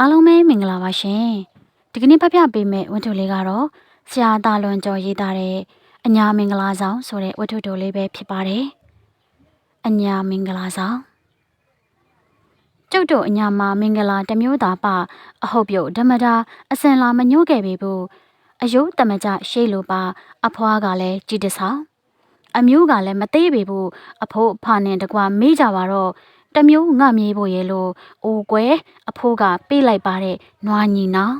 အားလုံးပဲမင်္ဂလာပါရှင်ဒီကနေ့ဖတ်ပြပေးမယ့်ဝတ္ထုလေးကတော့ဆရာတာလွန်ကျော်ရေးသားတဲ့အညာမင်္ဂလာဆောင်ဆိုတဲ့ဝတ္ထုတိုလေးပဲဖြစ်ပါတယ်အညာမင်္ဂလာဆောင်ကျုပ်တို့အညာမှာမင်္ဂလာတစ်မျိုးသာပအဟုတ်ပြုတ်ဓမ္မတာအစင်လာမညို့ခဲ့ပေဘူးအယုတမကြရှေ့လိုပါ အဖွားကလည်းကြည်တဆောင်အမျိုးကလည်းမသေးပေဘူးအဖို့ဖာနဲ့တကွာမေးကြပါတော့ တမျိုးငှမြေးဖို့ရဲ့လို့အိုကွယ်အဖိုးကပေးလိုက်ပါတဲ့နွားညီနောင်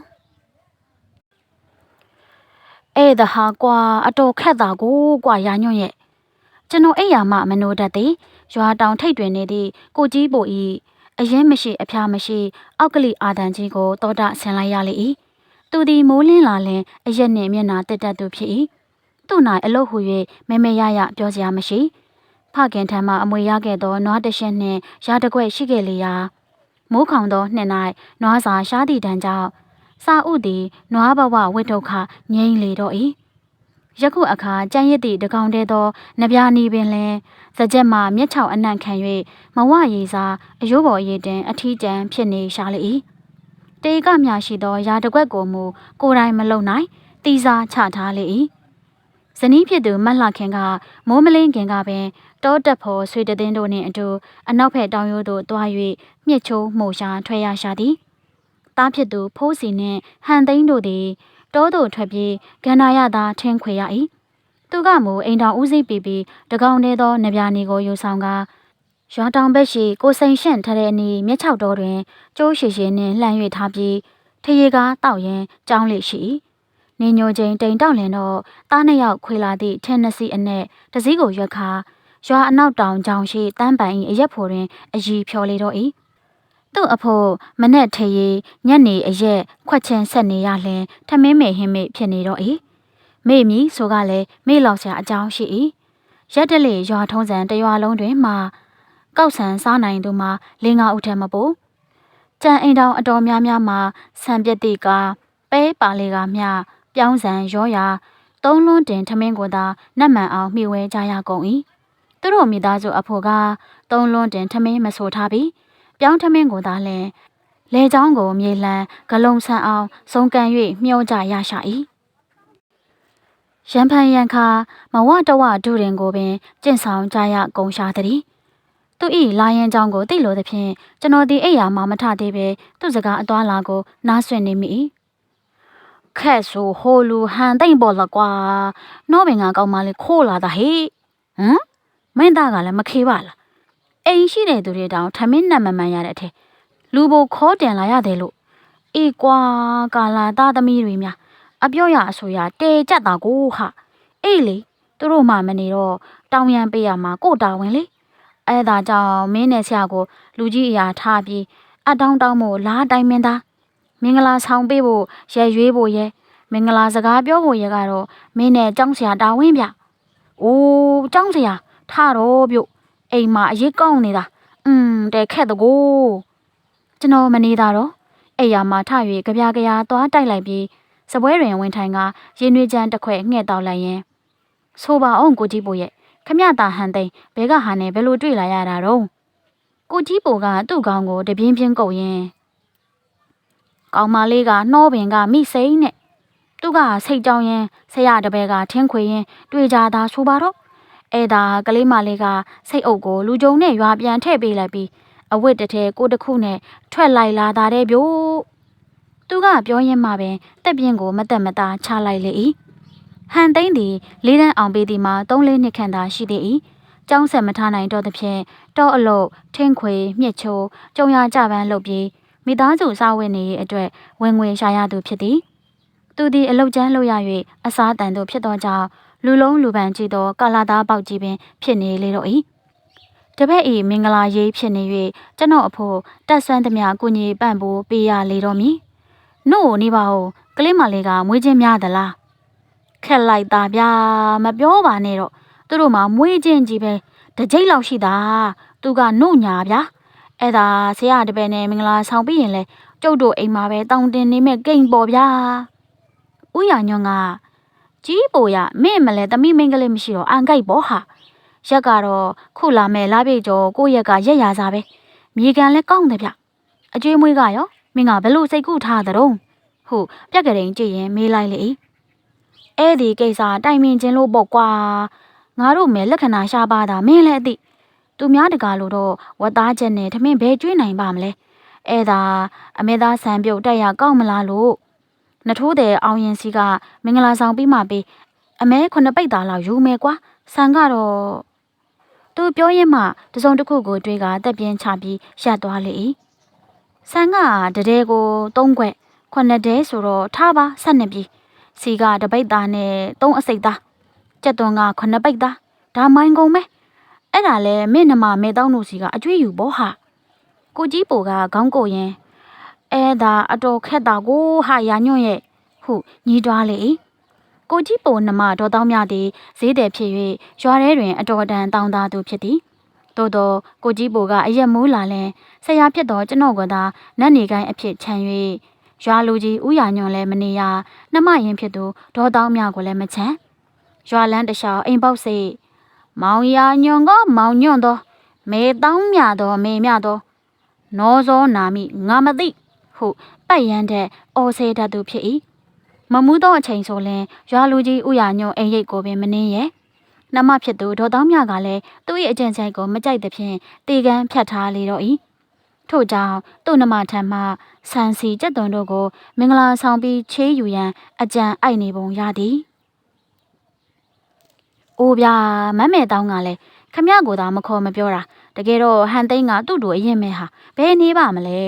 အဲ့ဒါဟာကွာအတော်ခက်တာကိုကွာရာညွန့်ရဲ့ကျွန်တော်အိယာမမနိုးတတ်သည်ရွာတောင်ထိတ်တွင်နေသည့်ကိုကြီးပိုဤအရင်မရှိအဖျားမရှိ အောက်ကလိအာတန်ကြီးကိုတောတာဆင်လိုက်ရလေ၏သူသည်မိုးလင်းလာလင်အရက်နှင့်မျက်နာတက်တက်သူဖြစ်၏သူ့၌အလုတ်ဟူ၍မဲမဲရရပြောစရာမရှိဖ ခင်ထံမှအမွေရခဲ့သောနွားတစ်ရှင်နှင့်ရာတကွက်ရှိခဲ့လေရာမိုးခေါင်သောနှစ်၌နွားစာရှားသည့်တန်းကြောင့်စာဥသည်နွားဘဝဝိဒုက္ခငြိမ့်လေတော့၏ယခုအခါကြံ့ရစ်သည့်တကောင်တဲသောနဗျာနီပင်လင်စကြက်မှမျက်ချောက်အနှံ့ခံ၍မဝရည်စားအယိုးပေါ်ရည်တင်အထီးကျန်ဖြစ်နေရှာလေ၏တေကမြရှိသောရာတကွက်ကိုမူကိုယ်တိုင်မလုံနိုင်တီစားချထားလေ၏ ဇနီးဖြစ်သူမတ်လှခင်ကမိုးမလင်းခင်ကပင်တောတက်ဖို့ဆွေတသိန်းတို့နှင့်အတူအနောက်ဘက်တောင်ရိုးသို့တွား၍မြစ်ချိုးမှုရှာထွက်ရရှာသည်တားဖြစ်သူဖိုးစီနှင့်ဟန်သိန်းတို့သည်တောသို့ထွက်ပြေးကန္နာရသာထင်းခွေရ၏သူကမူအိမ်တော်ဦးစိပ်ပြီးပြီးတကောင်သေးသောနဗျာနေကိုယူဆောင်ကရွာတောင်ဘက်ရှိကိုစိန်ရှန့်ထတဲ့အနီးမြက်ချောက်တော်တွင်ကျိုးရှိရှိနှင့်လှမ်း၍ထားပြီးထရေကားတောက်ရင်ကြောင်းလိရှိ၏ နေညိုချိန်တိမ်တောက်လင်တော့တားနှစ်ယောက်ခွေလာသည့်ထင်းနှစီအနက်တစည်းကိုရွက်ခါရွာအနောက်တောင်ကြောင်ရှိတန်းပန်၏အရက်ဖို့တွင်အည်ဖြော်လေတော့၏သူ့အဖို့မနဲ့ထေရီညနေအရက်ခွက်ချင်းဆက်နေရလျင်ထမင်းမေဟင်းမေဖြစ်နေတော့၏မေမီဆိုကလည်းမေလောက်ဆရာအကြောင်းရှိ၏ရက်တလေရွာထုံးစံတရွာလုံးတွင်မှကောက်ဆန်စားနိုင်သူမှာလင်းငါဥထက်မပူကြံအိမ်တောင်အတော်များများမှာဆံပြက်တိကပဲပါလေကမျှ ပြောင်းစံရောရာသုံးလွန်းတင်ထမင်းကိုသာနတ်မှန်အောင်မှီဝဲကြရကုန်၏သူတို့မိသားစုအဖို့ကသုံးလွန်းတင်ထမင်းမဆိုထားပြီးပြောင်းထမင်းကိုသာလဲလဲချောင်းကိုမြေလှန်ဂလုံဆန်အောင်စုံကန်၍မျောကြရရှာ၏ရန်ဖန်ရန်ခါမဝတဝဒုရင်ကိုပင်ကျင့်ဆောင်ကြရကုန်ရှာသည်သူဤလာရင်ကြောင်းကိုသိလို့သဖြင့်ကျွန်တော်ဒီအိယာမှာမထသေးပဲသူ့စကားအသွားလာကိုနားဆွင့်နေမိ၏ ခက်ဆိုဟိုလူဟန်တိတ်ပေါ်လကွာနောဘင်ကကောင်းမလေးခိုးလာတာဟေ့ဟမ်မင်းသားကလည်းမခေပါလားအိမ်ရှိတဲ့သူတွေတောင်ထမင်းနတ်မမှန်ရတဲ့အထက်လူဘိုခေါ်တင်လာရတယ်လို့အေးကွာကာလာသားသမီးတွေများအပြောရအဆိုရတဲကြက်တာကိုဟာအေးလေသူတို့မှမနေတော့တောင်းရန်ပေးရမှာကိုတာဝန်လေအဲ့ဒါကြောင့်မင်းနဲ့ဆရာကိုလူကြီးအရာထားပြီးအတောင်းတောင်းမို့လားတိုင်းမင်းသား မင်္ဂလာဆောင်ပေးဖို့ရဲရွေးဖို့ရဲမင်္ဂလာစကားပြောဖို့ရဲကတော့မင်းနဲ့ကြောင်းဆရာတာဝန်ဗျ။အိုးကြောင်းဆရာထတော့ပြုတ်အိမ်မှာအရေးကောင်းနေတာอืมတဲခက်တကိုကျွန်တော်မနေတာတော့အိမ်ယာမှာထ၍ကြပြကြရာသွားတိုက်လိုက်ပြီးစပွဲတွင်ဝင်ထိုင်ကရင်နွေးချမ်းတစ်ခွက်ငှဲ့တောက်လိုက်ရင်ဆိုပါအောင်ကိုကြီးပိုရဲ့ခမရတာဟန်သိန်းဘဲကဟာနဲ့ဘယ်လိုတွေ့လာရတာတော့ကိုကြီးပိုကသူ့ကောင်းကိုတပြင်းပြင်းကုတ်ရင် ကောင်မလေးကနှောပင်ကမိစိမ့်နဲ့သူကစိတ်ကြောင်းရင်ဆရာတပည့်ကထင်းခွေရင် တွေ့ကြတာဆိုပါတော့အဲ့ဒါကလေးမလေးကစိတ်အုပ်ကိုလူကြုံနဲ့ရွာပြန်ထည့်ပေးလိုက်ပြီးအဝတ်တထဲကိုတခုနဲ့ထွက်လိုက်လာတာတဲ့ဗျို့သူကပြောရင်းမှပင်တက်ပြင်းကိုမတက်မသားချလိုက်လေ၏ဟန်သိန်းသည်လေးတန်းအောင်ပေးသည်မှာ၃လေးနှစ်ခန့်သာရှိသေး၏ကျောင်းဆက်မထားနိုင်တော့သဖြင့်တောအလုတ်ထင်းခွေမြစ်ချိုးကြုံရကြပန်းလုပ်ပြီး မိသားစုစားဝတ်နေရေးအတွက်ဝင်ငွေရှာရသူဖြစ်သည်သူသည်အလုတ်ကျန်းလုပ်ရ၍အစားတန်သူဖြစ်သောကြောင့်လူလုံးလူပန်ကြည့်သောကာလာသားပေါက်ကြီးပင်ဖြစ်နေလေတော့၏တပည့်ဤမင်္ဂလာရေးဖြစ်နေ၍ကျွန်တော်အဖို့တက်ဆွမ်းသမျှကိုညီပန့်ဖို့ပေးရလေတော့မည်နို့နေပါဦးကလေးမလေးကမွေးချင်းများသလားခက်လိုက်တာဗျာမပြောပါနဲ့တော့သူတို့မှမွေးချင်းကြီးပဲတကြိတ်လောက်ရှိတာသူကနို့ညာဗျာ အဲ့ဒါဆရာတပည့်နဲ့မင်္ဂလာဆောင်ပြီးရင်လဲကျုပ်တို့အိမ်မှာပဲတောင်းတင်နေမဲ့ကိန်ပေါ်ဗျာဥရညွန့်ကကြီးပိုရမင်းမလဲသမီးမင်းကလေးမရှိတော့အန်ကြိုက်ပေါ့ဟာရက်ကတော့ခုလာမဲ့လာပြေကျော်ကိုရက်ကရက်ရစားပဲမြေကန်လဲကောင်းတယ်ဗျအကျွေးမွေးကရောမမင်းကဘလို့စိတ်ကူးထားသတုံးဟုပြက်ကလေးကြည့်ရင်မေးလိုက်လေအဲ့ဒီကိစ္စတိုင်ပင်ခြင်းလို့ပေါ့ကွာငါတို့မဲလက္ခဏာရှားပါတာမင်းလည်းအသိ သူများတကားလို့တော့ဝတ်သားချက်နဲ့ထမင်းဘဲကျွေးနိုင်ပါမလဲအဲ့ဒါအမေသားဆန်ပြုတ်တက်ရကောက်မလားလို့နထိုးတဲ့အောင်ရင်စီကမင်္ဂလာဆောင်ပြီးမှပေးအမဲခုနှစ်ပိတ်သားလောက်ယူမယ်ကွာဆန်ကတော့သူပြောရင်းမှတစုံတစ်ခုကိုတွေးကတက်ပြင်းချပြီးရပ်သွားလေ၏ဆန်ကတတဲကို၃ခွက်ခုနှစ်တဲဆိုတော့ထားပါဆက်နှစ်ပြီစီကတပိတ်သားနဲ့၃အစိတ်သားကြက်သွန်ကခုနှစ်ပိတ်သားဒါမိုင်းကုန်ပဲ အဲ့ဒါလဲမင်းနှမမဲတောင်းတို့စီကအကျွေးယူပေါ့ဟာကိုကြီးပိုကခေါင်းကိုရင်အဲဒါအတော်ခက်တာကိုဟာရညွန့်ရဲ့ဟုညီးတွားလေ၏ကိုကြီးပိုနှမဒေါ်တောင်းမြသည်ဈေးတယ်ဖြစ်၍ရွာထဲတွင် အတော်တန်တောင်းသားသူဖြစ်သည်သို့တော့ကိုကြီးပိုကအရက်မိုးလာလဲဆရာဖြစ်သောကျွန်တော်ကသာနတ်နေကိုင်းအဖြစ်ခြံ၍ရွာလူကြီးဥယာညွန့်လည်းမနေရနှမရင်ဖြစ်သူဒေါ်တောင်းမြကိုလည်းမချမ်းရွာလန်းတလျှောက်အိမ်ပေါက်စိတ် မောင်ယာညွန့်ကမောင်ညွန့်သောမေတောင်းမြသောမေမြသောနောဇောနာမိငါမသိဟုပတ်ရန်တဲ့အော်ဆေတတ်သူဖြစ်၏မမူးသောအချိန်ဆိုရင်ရွာလူကြီးဥယာညွန့်အိမ်ရိတ်ကိုပင်မနှင်းရဲ့နှမဖြစ်သူဒေါ်တောင်းမြကလည်းသူ့ရဲ့အကြံချိုက်ကိုမကြိုက်သဖြင့်တေကန်းဖြတ်ထားလေတော့၏ထို့ကြောင့်သူ့နှမထံမှဆန်စီကြက်သွန်တို့ကို မင်္ဂလာဆောင်ပြီးချေးယူရန်အကြံအိုက်နေပုံရသည်။ အိုးဗျာမမဲတောင်းကလည်းခမရကိုသာမခေါ်မပြောတာတကယ်တော့ဟန်သိန်းကသူ့တို့အရင်မဲဟာဘယ်နေပါမလဲ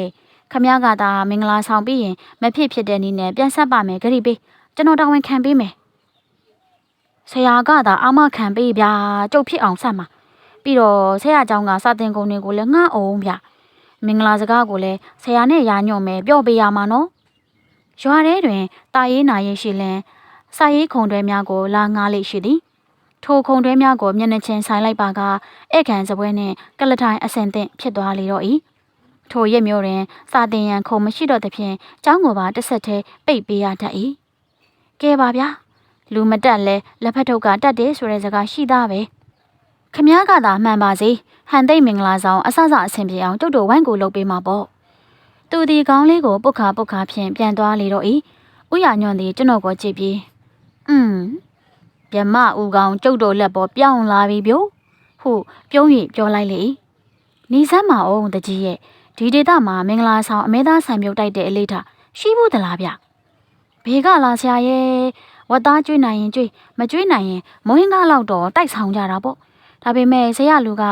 ခမရကသာမင်္ဂလာဆောင်ပြီးရင်မဖြစ်ဖြစ်တဲ့နည်းနဲ့ပြန်ဆက်ပါမယ်ဂရိပေးကျွန်တော်တာဝန်ခံပေးမယ်ဆရာကသာအာမခံပေးဗျာကြုတ်ဖြစ်အောင်ဆက်မှာပြီးတော့ဆရာเจ้าကစာတင်ကုန်တွေကိုလည်းငှအောင်ဗျမင်္ဂလာစကားကိုလည်းဆရာနဲ့ရာညွန့်မယ်ပြောပေးရမှာနော်ရွာထဲတွင်တာရေးနာရေးရှိလင်စာရေးခုံတွဲများကိုလာငားလိရှိသည် ထိုခုံတွဲများကိုမျက်နှာချင်းဆိုင်လိုက်ပါကဧကန်စပွဲနှင့်ကလထိုင်အစင်သင့်ဖြစ်သွားလေတော့၏ထိုရက်မျိုးတွင်စာတင်ရန်ခုံမရှိတော့သဖြင့်ကျောင်းကိုပါတစ်ဆက်သေးပိတ်ပေးရတတ်၏ကဲပါဗျာလူမတက်လဲလက်ဖက်ထုတ်ကတက်တယ်ဆိုတဲ့စကားရှိသားပဲခမားကသာမှန်ပါစေဟန်သိမ့်မင်္ဂလာဆောင်အဆအဆအဆင်ပြေအောင်တုတ်တော်ဝိုင်းကိုလုပ်ပေးမှာပေါ့သူဒီကောင်းလေးကိုပုတ်ခါပုတ်ခါဖြင့်ပြန်သွားလေတော့၏ဥရညွန့်သည်ကျွန်တော်ကိုကြည့်ပြီးอืม မြမဥကောင်ကျုပ်တို့လက်ပေါ်ပြောင်းလာပြီဗျို့ဟုပြုံး၍ပြောလိုက်လေနီစမ်းမအောင်တကြီးရဲ့ဒီဒေတာမှာမင်္ဂလာဆောင်အမဲသားဆံမြုပ်တိုက်တဲ့အလေးထားရှိဘူးသလားဗျဘေကလာဆရာရဲ့ဝတ်သားကျွေးနိုင်ရင်ကျွေးမကျွေးနိုင်ရင်မွေးငါလောက်တော့တိုက်ဆောင်ကြတာပေါ့ဒါပေမဲ့ဆရာလူက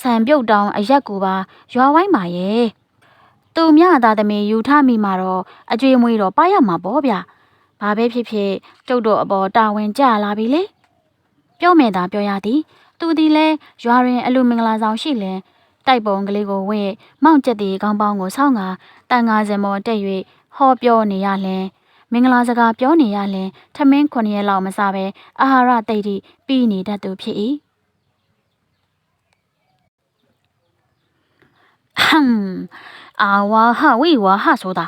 ဆံပြုတ်တောင်အရက်ကူပါရွာဝိုင်းပါရဲ့သူမြသားသမီးယူထမိမှာတော့အကျွေးမွေးတော့ပါရမှာပေါ့ဗျ ဘာပဲဖြစ်ဖြစ်ကျုပ်တို့အပေါ်တာဝန်ကြလာပြီလေပြောမယ်သာပြောရသည်သူဒီလဲရွာရင်အလူမင်္ဂလာဆောင်ရှိလဲတိုက်ပုံကလေးကိုဝဲမောင့်ကျက်တီကောင်းပေါင်းကိုဆောင်းကတန်ငါစင်မောတက်၍ဟောပြောနေရလဲမင်္ဂလာစကားပြောနေရလဲထမင်း9ရက်လောက်မစားပဲအာဟာရတိတ်တိပြီးနေတတ်သူဖြစ်၏ဟမ်အာဝါဟဝိဝါဟဆိုတာ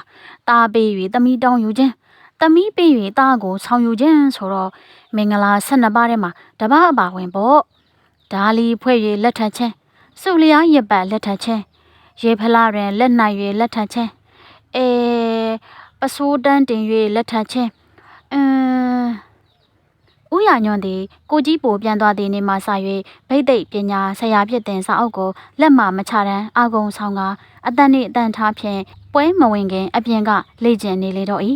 တာပေး၍တမီတောင်းယူခြင်း တမီပေး၍တာကိုဆောင်ယူခြင်းဆိုတော့မင်္ဂလာ12ပါးထဲမှာတပားအပါဝင်ပေါ့ဒါလီဖွဲ့၍လက်ထပ်ခြင်းစုလျားရပတ်လက်ထပ်ခြင်းရေဖလားတွင်လက်နိုင်၍လက်ထပ်ခြင်းအဲပစိုးတန်းတင်၍လက်ထပ်ခြင်းအင်းဥရညွန့်သည်ကိုကြီးပိုပြန်သွားသည်နေမှစ၍ဗိတ်သိက်ပညာဆရာဖြစ်တဲ့စာအုပ်ကိုလက်မှမချတန်းအာဂုံဆောင်ကအတန်နှင့်အတန်ထားဖြင့်ပွဲမဝင်ခင်အပြင်ကလေ့ကျင့်နေလေတော့၏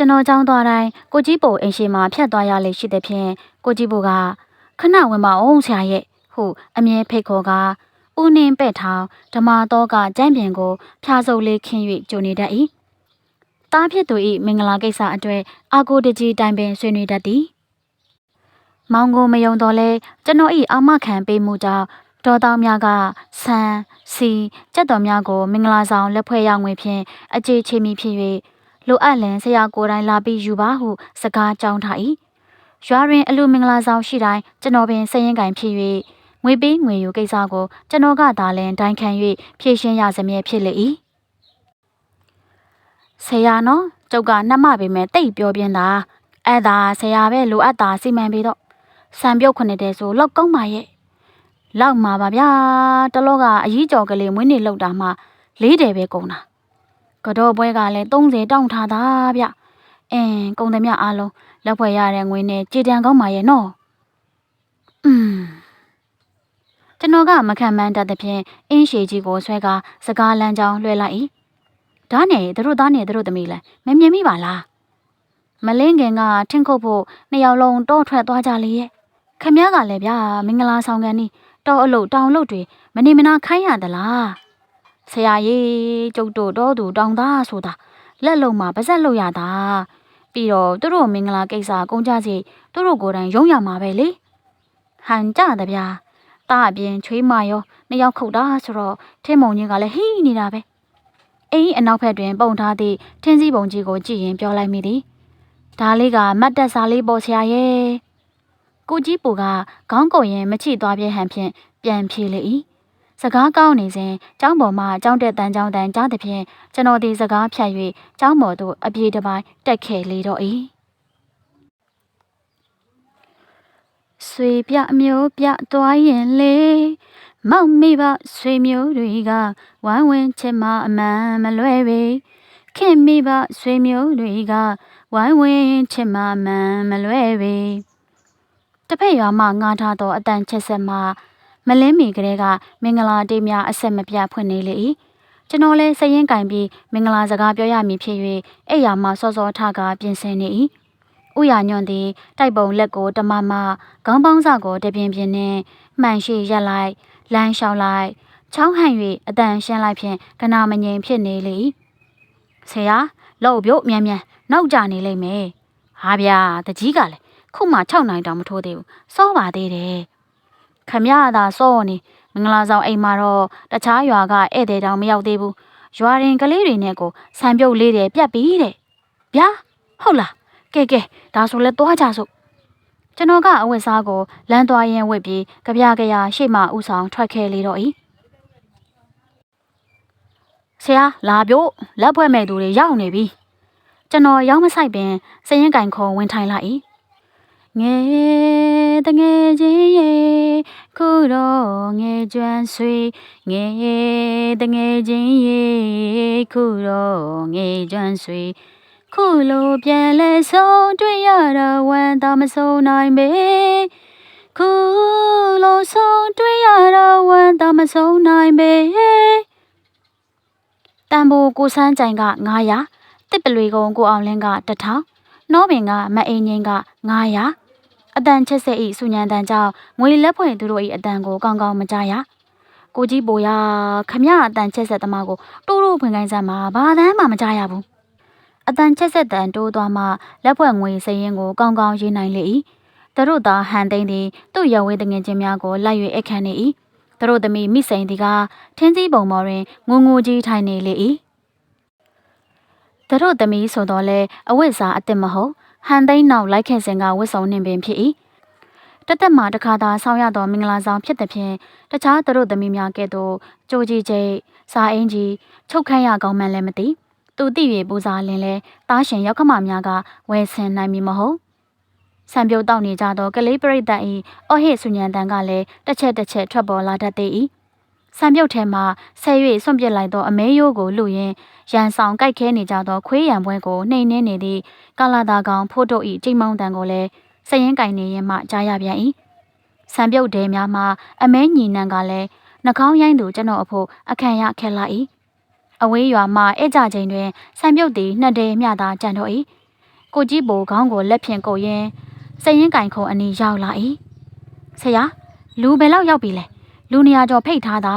ကျွန်တော်ကြောင်းသွားတိုင်းကိုကြီးပိုအိမ်ရှိမှဖြတ်သွားရလေရှိတဲ့ဖြင့်ကိုကြီးပိုကခဏဝင်ပါအောင်ဆရာရဲ့ဟုအမြဲဖိတ်ခေါ်ကဦးနှင်းပဲ့ထောင်ဓမာတော့ကကြမ်းပြင်ကိုဖျားစုပ်လေးခင်း၍ကြိုနေတတ်၏တားဖြစ်သူ၏မင်္ဂလာကိစ္စအတွေ့အာကိုတကြီးတိုင်ပင်ဆွေးနွေးတတ်သည်မောင်ကိုမယုံတော့လဲကျွန်တော်၏အာမခံပေးမှုကြောင့်ဒေါ်တောင်းများကဆန်စီကြက်တော်များကိုမင်္ဂလာဆောင်လက်ဖွဲ့ရငွေဖြင့်အကြေချေမိဖြစ်၍ လိုအပ်လင်ဆရာကိုယ်တိုင်လာပြီးယူပါဟုစကားကြောင်းထား၏ရွာတွင်အလူမင်္ဂလာဆောင်ရှိတိုင်းကျွန်တော်ပင်စရင်ကင်ဖြစ်၍ငွေပေးငွေယူကိစ္စကိုကျွန်တော်ကသာလင်တိုင်ခံ၍ဖြည့်ရှင်းရစမြဲဖြစ်လေ၏ဆရာနော်ကျုပ်ကနှမပေမဲ့တိတ်ပြောပြင်းတာအဲ့ဒါဆရာပဲလိုအပ်တာစီမံပြီးတော့စံပြုတ်ခွနေတယ်ဆိုလောက်ကောင်းပါရဲ့လောက်မှာပါဗျာတလောကအကြီးကြော်ကလေးမွေးနေလောက်တာမှလေးတယ်ပဲကုန်တာ ကတော့ပွဲကလည်း30တောင်းထားတာဗျအင်းကုန်သမျှအားလုံးလက်ဖွဲ့ရတဲ့ငွေနဲ့ကြည်တံကောင်းပါရဲ့နော်อืมကျွန်တော်ကမခံမှန်းတတ်သဖြင့်အင်းရှည်ကြီးကိုဆွဲကားစကားလမ်းကြောင်းလွှဲလိုက်၏ဒါနဲ့သူတို့သားနဲ့သူတို့သမီးလည်းမမြင်မိပါလားမလင်းခင်ကထင်းခုတ်ဖို့နှစ်ယောက်လုံးတောထွက်သွားကြလေရဲ့ခမည်းကလည်းဗျာမင်္ဂလာဆောင်ကန်နီးတောအလုတ်တောင်လုတ်တွေမနေမနာခိုင်းရသလား ဆရာကြီးကျုပ်တို့တော့သူတောင်သားဆိုတာလက်လုံးမှာပါဇက်လို့ရတာပြီးတော့သူတို့မင်္ဂလာကိစ္စကုန်ကြစီသူတို့ကိုယ်တိုင်ရုံးရမှာပဲလေဟန်ကြတယ်ဗျာတာအပြင်ချွေးမရောနှစ်ယောက်ခုတ်တာဆိုတော့ထင်းမုံကြီးကလည်းဟိနေတာပဲအိမ်အနောက်ဘက်တွင် ပုံထားသည့်ထင်းစည်းပုံကြီးကိုကြည့်ရင်ပြောလိုက်မိသည်ဒါလေးကမတ်တက်စာလေးပေါ်ဆရာရဲ့ကိုကြီးပူကခေါင်းကုံရင်မချိသွားပြဲဟန်ဖြင့်ပြန်ဖြေလေ၏ စကားကောင်းနေစဉ်ကျောင်းပေါ်မှကျောင်းတက်တန်းကျောင်းတန်းကြားသည်ဖြင့်ကျွန်တော်ဒီစကားဖြတ်၍ကျောင်းပေါ်သို့အပြေးတစ်ပိုင်းတက်ခဲ့လေတော့၏ဆွေပြအမျိုးပြသွားရင်လေမောက်မိဘဆွေမျိုးတွေကဝိုင်းဝန်းချစ်မအမှန်မလွဲပေခင်မိဘဆွေမျိုးတွေကဝိုင်းဝန်းချစ်မအမှန်မလွဲပေတစ်ဖက်ရွာမှငားထားသောအတန်ချက်ဆက်မှ မလင်းမီကလေးကမင်္ဂလာတေးများအဆက်မပြတ်ဖွင့်နေလေ၏ကျွန်တော်လည်းစရင်ကင်ပြီးမင်္ဂလာစကားပြောရမည်ဖြစ်၍အဲ့ရမှစောစောထကပြင်ဆင်နေ၏ဥရညွန့်သည်တိုက်ပုံလက်ကိုတမမခေါင်းပေါင်းစကိုတပြင်းပြင်းနဲ့မှန်ရှိရက်လိုက်လမ်းလျှောက်လိုက်ချောင်းဟန်၍အတန်ရှင်းလိုက်ဖြင့်ကနာမငြိမ်ဖြစ်နေလေဆရာလှုပ်ပြုတ်မြန်မြန်နောက်ကျနေလိမ့်မယ်ဟာဗျာတကြီးကလည်းခုမှ6နိုင်တောင်မထိုးသေးဘူးစောပါသေးတယ် ခမရသာစောနေမင်္ဂလာဆောင်အိမ်မှာတော့တခြားရွာကဧည့်သည်တောင်မရောက်သေးဘူးရွာရင်ကလေးတွေနဲ့ကိုဆံပြုတ်လေးတယ်ပြတ်ပြီးတဲ့ဗျာဟုတ်လားကဲကဲဒါဆိုလဲသွားကြစို့ကျွန်တော်ကအဝတ်စားကိုလမ်းသွားရင်ဝစ်ပြီးကြပြကြရရှေ့မှဥဆောင်ထွက်ခဲ့လေတော့၏ဆရာလာပြို့လက်ဖွဲ့မဲ့သူတွေရောက်နေပြီကျွန်တော်ရောက်မဆိုင်ပင်စရင်ကင်ခုံဝင်ထိုင်လိုက်၏ ငယ်တငယ်ချင်းရေခုတော့ငယ်ကျွမ်းဆွေငယ်တငယ်ချင်းရေခုတော့ငယ်ကျွမ်းဆွေခုလိုပြန်လဲဆုံးတွေ့ရတာဝမ်းသာမဆုံးနိုင်ပေခုလိုဆုံးတွေ့ရတာဝမ်းသာမဆုံးနိုင်ပေတန်ဖိုးကိုစန်းကြိုင်က900တစ်ပလွေကုံကိုအောင်လင်းက1000နောပင်ကမအိန်ငင်းက900 အတန်ချက်ဆက်ဤစုညံတန်ကြောင့်ငွေလက်ဖွင့်သူတို့၏အတန်ကိုကောင်းကောင်းမကြရကိုကြီးပိုရခမရအတန်ချက်ဆက်သမားကိုတိုးတိုးဖွင့်ခိုင်းစမ်းမှာဘာတမ်းမှမကြရဘူးအတန်ချက်ဆက်တန်တိုးသွားမှလက်ဖွဲ့ငွေစရင်ကိုကောင်းကောင်းရေးနိုင်လေ၏သူတို့သာဟန်သိန်းသည်သူ့ရဝဲတငင်ချင်းများကိုလိုက်၍အခန့်နေ၏သူတို့သမီးမိစိန်ဒီကထင်းစည်းပုံပေါ်တွင်ငုံငူကြီးထိုင်နေလေ၏သူတို့သမီးဆိုတော့လေအဝိဇ္ဇာအစ်စ်မဟုတ် ဟန်သိန်းနောက်လိုက်ခဲ့စဉ်ကဝတ်စုံနှင်ပင်ဖြစ်၏တသက်မှာတခါသာဆောင်းရသောမင်္ဂလာဆောင်ဖြစ်သည်ဖြင့်တခြားသူတို့သမီးများကဲ့သို့ကြိုကြီးကျိတ်စာအင်းကြီးချုပ်ခန့်ရကောင်းမှန်းလည်းမသိသူသိ၍ပူဇာလင်းလဲတားရှင်ရောက်ခမများကဝယ်ဆင်နိုင်မည်မဟုတ်ဆံပြုတ်တောက်နေကြသောကလေးပရိသတ်၏အော်ဟစ်ဆူညံတန်ကလည်းတစ်ချက်တစ်ချက်ထွက်ပေါ်လာတတ်သေး၏ ဆံပြုတ်ထဲမှဆဲ၍စွန့်ပစ်လိုက်သောအမဲရိုးကိုလူရင်းရန်ဆောင်ကြိုက်ခဲနေကြသောခွေးရံပွဲကိုနှိမ်နှင်းနေသည့်ကာလာတာကောင်ဖိုးတို့၏ချိန်မောင်းတန်ကိုလည်းစရင်ကင်နေရင်မှကြားရပြန်၏ဆံပြုတ်တဲများမှအမဲညီနံကလည်းနှကောင်းရိုင်းသူကျွန်တော်အဖို့အခန့်ရခက်လာ၏အဝေးရွာမှဧကြချိန်တွင်ဆံပြုတ်သည်နှစ်တဲမျှသာကြံတော့၏ကိုကြီးဘိုခေါင်းကိုလက်ဖြင့်ကုပ်ရင်းစရင်ကင်ခုံအနီးရောက်လာ၏ဆရာလူဘယ်လောက်ရောက်ပြီလဲ လူနေရာကျော်ဖိတ်ထားတာ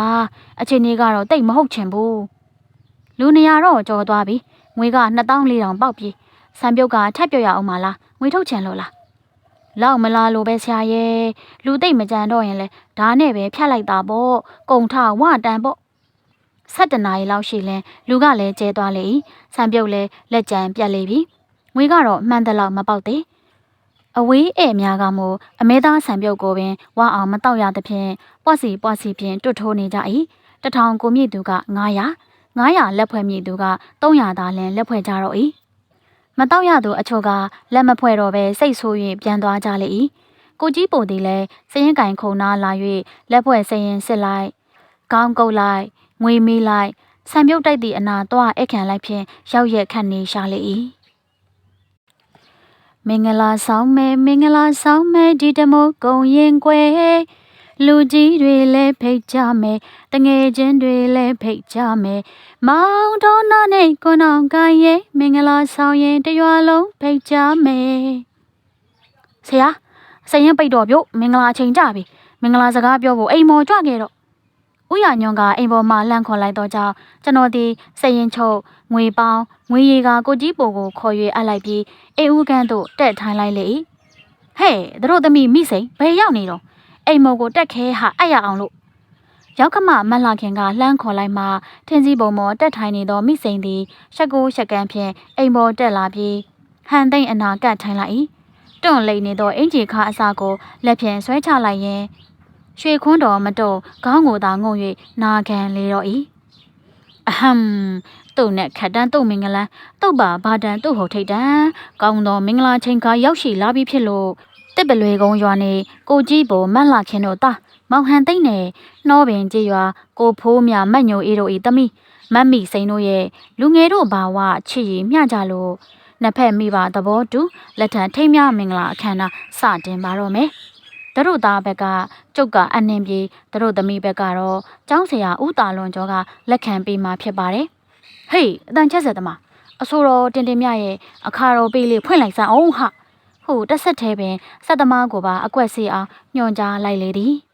အချိန်ကြီးကတော့တိတ်မဟုတ်ချင်ဘူးလူနေရာတော့ကြော်သွားပြီငွေက2400ပေါက်ပြီစံပြုတ်ကထပ်ပြရအောင်မလားငွေထုတ်ချင်လို့လားလောက်မလားလို့ပဲဆရာရဲ့လူသိမ့်မကြံတော့ရင်လဲဒါနဲ့ပဲဖြတ်လိုက်တာပေါ့ကုံထဝတန်ပေါ့ဆက်တနာရီလောက်ရှိလဲလူကလည်းကျဲသွားလေစံပြုတ်လည်းလက်ကြံပြတ်လေပြီငွေကတော့မှန်တယ်လို့မပေါက်သေး အဝေးဧည့်များကမို့အမဲသားဆံပြုတ်ကိုပင်ဝအောင်မတော့ရသဖြင့်ပွားစီပွားစီဖြင့်တွတ်ထိုးနေကြ၏တထောင်ကိုမြင့်သူက900 900လက်ဖွဲ့မြင့်သူက300သာလင်လက်ဖွဲ့ကြတော့၏မတော့ရသူအချို့ကလက်မဖွဲ့တော့ပဲစိတ်ဆိုး၍ပြန်သွားကြလေ၏ကိုကြီးပုံသည်လည်းစရင်ကင်ခုံနာလာ၍လက်ဖွဲ့စရင်စစ်လိုက်ခေါင်းကုတ်လိုက်ငွေမီးလိုက်ဆံပြုတ်တိုက်သည့်အနာသွားအခန့်လိုက်ဖြင့်ရောက်ရက်ခတ်နေရှာလေ၏ မင်္ဂလာဆောင်မဲမင်္ဂလာဆောင်မဲဒီတမိုးကုံရင်ကွယ်လူကြီးတွေလည်းဖိတ်ကြမယ်တငယ်ချင်းတွေလည်းဖိတ်ကြမယ်မောင်တော်နာနဲ့ကိုနောင်ကိုင်းရဲ့မင်္ဂလာဆောင်ရင်တရွာလုံးဖိတ်ကြမယ်ဆရာစရင်ပိတ်တော်ပြုတ်မင်္ဂလာချိန်ကြပြီမင်္ဂလာစကားပြောဖို့အိမ်မော်ကြွခဲ့တော့ ဥရညွန့်ကအိမ်ပေါ်မှာလှန့်ခေါ်လိုက်တော့ကြောင့်ကျွန်တော်ဒီစရင်ချုပ်ငွေပေါင်းငွေရီကကိုကြီးပိုကိုခေါ်ရွေအပ်လိုက်ပြီးအိမ်ဦးကန်းသို့တက်ထိုင်လိုက်လေဟဲ့တို့သမီးမိစိန်ဘယ်ရောက်နေတော့အိမ်မော်ကိုတက်ခဲဟာအဲ့ရအောင်လို့ရောက်ခမမလှခင်ကလှမ်းခေါ်လိုက်မှထင်းစည်းပုံမော်တက်ထိုင်နေသောမိစိန်သည်ရှက်ကိုရှက်ကန်းဖြင့်အိမ်ပေါ်တက်လာပြီးဟန်သိမ့်အနာကတ်ထိုင်လိုက်၏တွန့်လိန်နေသောအင်ဂျီခါအစာကိုလက်ဖြင့်ဆွဲချလိုက်ရင် ရွှေခွန်းတော်မတော့ခေါင်းကိုသာငုံ၍နာခံလေတော့၏အဟမ်တုတ်နဲ့ခတ်တန်းတုတ်မင်္ဂလာတုတ်ပါဘာတန်တုတ်ဟုတ်ထိတ်တန်းကောင်းသောမင်္ဂလာချိန်ခါရောက်ရှိလာပြီဖြစ်လို့တစ်ပလွေကုန်းရွာနေကိုကြီးပေါ်မတ်လာခင်တို့တာမောင်ဟန်သိမ့်နဲ့နှောပင်ကြီးရွာကိုဖိုးမြမတ်ညိုအေးတို့ဤတမိမတ်မိစိန်တို့ရဲ့လူငယ်တို့ဘာဝချစ်ရည်မျှကြလို့နှစ်ဖက်မိပါသဘောတူလက်ထံထိမ်းမြမင်္ဂလာအခမ်းအနားစတင်ပါတော့မယ်။ တတို့သားဘက်ကကျုပ်ကအနှင်းပြေတတို့သမီးဘက်ကတော့ကျောင်းဆရာဦးတာလွန်ကျော်ကလက်ခံပေးมาဖြစ်ပါတယ်။ဟေးအတန်ချက်ဆက်သမားအဆိုတော်တင်တင်မြရဲ့အခါတော်ပေးလေးဖွင့်လိုက်စမ်းအောင်ဟာ။ဟုတ်တက်ဆက်သေးပင်စက်သမားကိုပါအကွက်စီအောင်ညွှန်ကြားလိုက်လေသည်။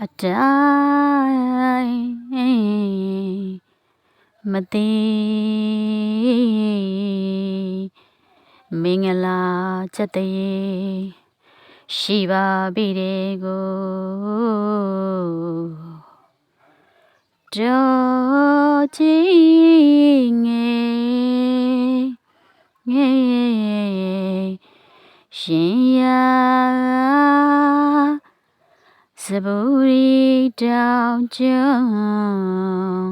အတိုင်းမသေး မင်္ဂလာချက်တရေရှိပါပြီတဲ့ကိုတော်ချီငယ်ငယ်ရှင်ရာစပူရီတောင်ကျွန်း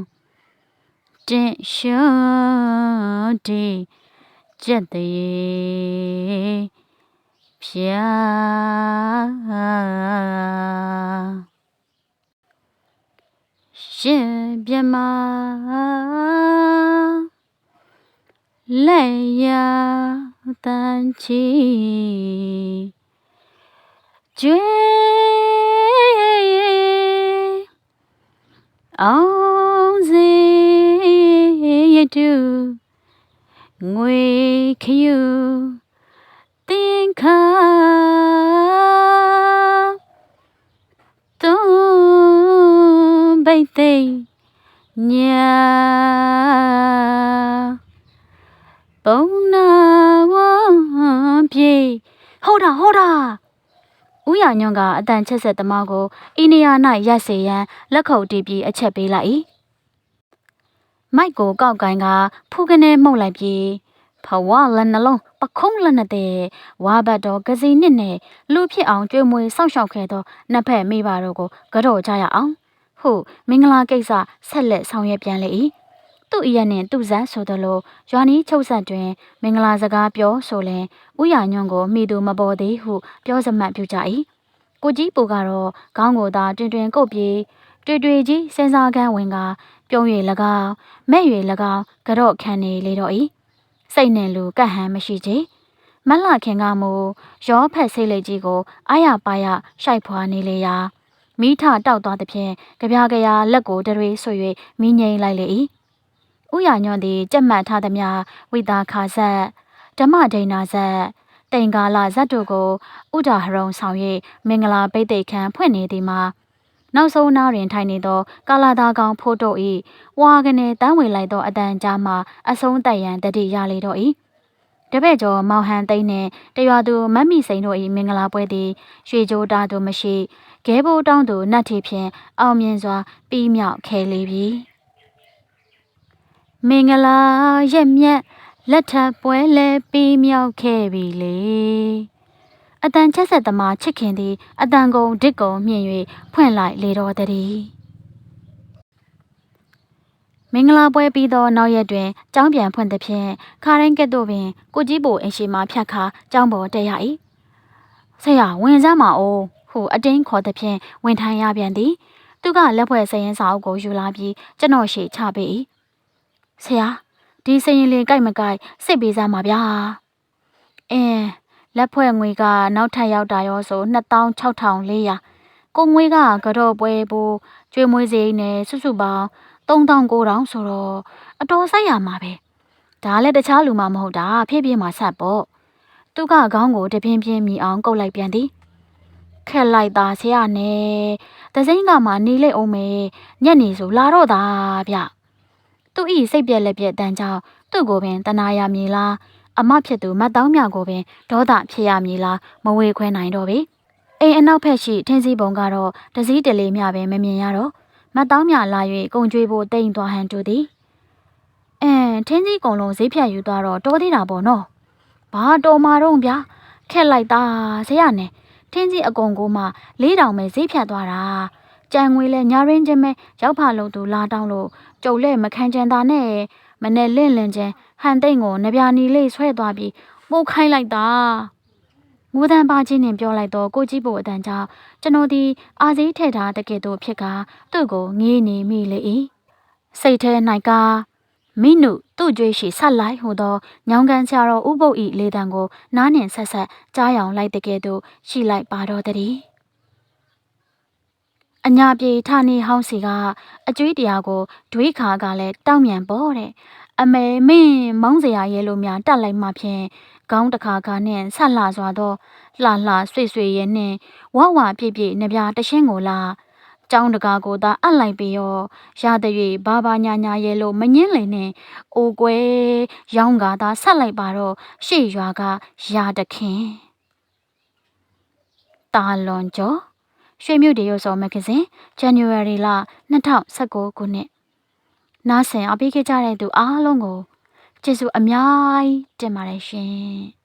တင်ရှောတီ ကြက်တရေဖြာရှင်ပြမလက်ရတန်ချီကျွေအောင်စေရတူ ငွေခယူတင်ခါတုံးဘိတ်သိမ့်ညာပုံနာဝပြေဟောတာဟောတာဦးရညွန့်ကအတန်ချက်ဆက်သမားကိုအိနေယာ၌ရက်စေရန်လက်ခုပ်တီးပြီးအချက်ပေးလိုက်၏ မိုက်ကိုကောက်ကိုင်းကဖူးကနေမှုတ်လိုက်ပြီးဖဝလက်နှလုံးပခုံးလက်နဲ့တဲ့ဝါဘတ်တော်ကစီနစ်နဲ့လူဖြစ်အောင်ကြွေးမွေးစောင့်ရှောက်ခဲ့သောနှစ်ဖက်မိဘတို့ကိုကြော့ကြရအောင်ဟုတ်မင်္ဂလာကိစ္စဆက်လက်ဆောင်ရွက်ပြန်လေ၏သူ့အရက်နှင့်သူ့ဇက်ဆိုသလိုရွာနီးချုပ်ဆက်တွင် မင်္ဂလာစကားပြောဆိုလင်ဥရညွန့်ကိုမိသူမပေါ်သေးဟုပြောစမှတ်ပြုကြ၏ကိုကြီးပူကတော့ခေါင်းကိုသာတွင်တွင်ကုတ်ပြေးတွေ့တွေ့ကြီးစင်စားကန်းဝင်က ပြုံး၍၎င်းမဲ့၍၎င်းကြော့ခံနေလေတော့၏စိတ်နဲ့လူကတ်ဟန်မရှိချေမလှခင်ကမူရောဖက်စိတ်လေးကြီးကိုအာရပါရရှိုက်ဖွာနေလေရာမိထတောက်သွားသဖြင့်ကြပြားကြရာလက်ကိုတရွေဆွ၍မိငိမ့်လိုက်လေ၏ဥရညွန့်သည်ကြက်မှတ်ထားသမျှဝိတာခါဆက်ဓမ္မဒိဏဆက်တိန်ကာလဇတ်တို့ကိုဥဒါဟရုံဆောင်၍မင်္ဂလာပိတ်သိက်ခန်းဖွင့်နေသည်မှာ နောက်ဆုံးနားတွင်ထိုင်နေသောကာလာသားကောင်ဖိုးတို့၏ဝါကနေတန်းဝင်လိုက်သောအတန်ကြားမှအဆုံးသက်ရန်တတိရလေတော့၏တပည့်ကျော်မောင်ဟန်သိန်းနှင့်တရွာသူမတ်မိစိန်တို့၏မင်္ဂလာပွဲသည်ရွှေကြိုးတားသူမရှိဂဲဘိုးတောင်းသူနတ်ထီဖြင့်အောင်မြင်စွာပြီးမြောက်ခဲလေပြီမင်္ဂလာရက်မြက်လက်ထပ်ပွဲလဲပြီးမြောက်ခဲ့ပြီလေ အတန်ချက်ဆက်သမားချစ်ခင်သည်အတန်ကုန်ဒစ်ကုံမြင့်၍ဖွင့်လိုက်လေတော်သည်မင်္ဂလာပွဲပြီးသောနောက်ရက်တွင်ကျောင်းပြန်ဖွင့်သဖြင့်ခါရင်ကဲ့သို့ပင်ကိုကြီးပိုအင်ရှိမှဖြတ်ခါကျောင်းပေါ်တက်ရ၏ဆရာဝင်စမ်းမအောင်ဟုအတင်းခေါ်သဖြင့်ဝင်ထိုင်ရပြန်သည် သူကလက်ဖွဲ့စရင်စာအုပ်ကိုယူလာပြီးကျွန်တော်ရှေ့ချပေး၏ဆရာဒီစရင်လေးကြိုက်မကြိုက်စိတ်ပေးစမ်းပါဗျာအင်း လက်ဖွဲ့ငွေကနောက်ထပ်ရောက်တာရောဆို26,400ကိုငွေကကတော့ပွဲဖို့ကျွေးမွေးစိနဲ့စုစုပေါင်း3900ဆိုတော့အတော်ဆိုင်ရမှာပဲဒါလည်းတခြားလူမှမဟုတ်တာဖြည်းဖြည်းမှဆက်ပေါ့သူကခေါင်းကိုတပြင်းပြင်းမိအောင်ကုတ်လိုက်ပြန်သည်ခက်လိုက်တာဆရာနဲ့တစိမ့်ကမှနေလိုက်အောင်မယ်ညက်နေဆိုလာတော့တာဗျသူဤစိတ်ပြက်လက်ပြက်တန်းကြောင့်သူ့ကိုပင်တနာရမည်လား အမဖြစ်သူမတ်တောင်းမြောက်ကိုပင်ဒေါသဖြစ်ရမည်လားမဝေခွဲနိုင်တော့ပေအိမ်အနောက်ဖက်ရှိထင်းစည်းပုံကတော့တစည်းတလေးမျှပင်မမြင်ရတော့မတ်တောင်းမြလာ၍ကုံကျွေးဖို့တိမ်သွားဟန်တူသည်အင်းထင်းစည်းကုံလုံးဈေးဖြတ်ယူသွားတော့တော်သေးတာပေါ့နော်ဘာတော်မာတော့ဗျာခက်လိုက်တာဆရာနဲ့ထင်းစည်းအကုံကိုမှလေးတောင်ပဲဈေးဖြတ်သွားတာကြံငွေလဲညာရင်းချင်းပဲရောက်ဖလို့သူလာတောင်းလို့ကြုံလဲမခံချင်တာနဲ့မနဲ့လင့်လင့်ချင်း ဟန်သိမ့်ကိုနဗျာနီလေးဆွဲသွားပြီးပို့ခိုင်းလိုက်တာငိုးတန်းပါချင်းနဲ့ပြောလိုက်တော့ကိုကြည့်ဖို့အတန်ကြောင့်ကျွန်တော်ဒီအာစည်းထည့်ထားတဲ့ကဲ့သို့ဖြစ်ကသူ့ကိုငေးနေမိလေ၏စိတ်ထဲ၌ကမိနုသူ့ကြွေးရှိဆက်လိုက်ဟိုသောညောင်ကန်ဆရာတော်ဥပုပ်ဤလေတံကိုနားနှင်ဆက်ဆက်ကြားရောင်လိုက်တဲ့ကဲ့သို့ရှိလိုက်ပါတော့တည်းအညာပြေဌာနေဟောင်းစီကအကျွေးတရားကိုဒွေးခါကလည်းတောင်းမြန်ပေါ့တဲ့ အမေမင်းမောင်းစရာရဲလို့များတက်လိုက်မှဖြင့်ခေါင်းတစ်ခါခါနဲ့ဆက်လှစွာသောလှလှဆွေဆွေရဲနဲ့ဝဝပြည့်ပြည့်နှပြတရှင်းကိုလာကျောင်းတကာကိုသာအပ်လိုက်ပြီးရောရတဲ့၍ဘာဘာညာညာရဲလို့မငင်းလေနဲ့အိုကွယ်ရောင်းကားသာဆက်လိုက်ပါတော့ရှေ့ရွာကရာတခင်တာလွန်ကျော်ရွှေမြို့တေရုပ်စောမဂ္ဂဇင်း January လ2019ခုနှစ် နားဆင်အပိခဲ့ကြတဲ့သူအားလုံးကိုကျေးဇူးအများကြီးတင်ပါတယ်ရှင်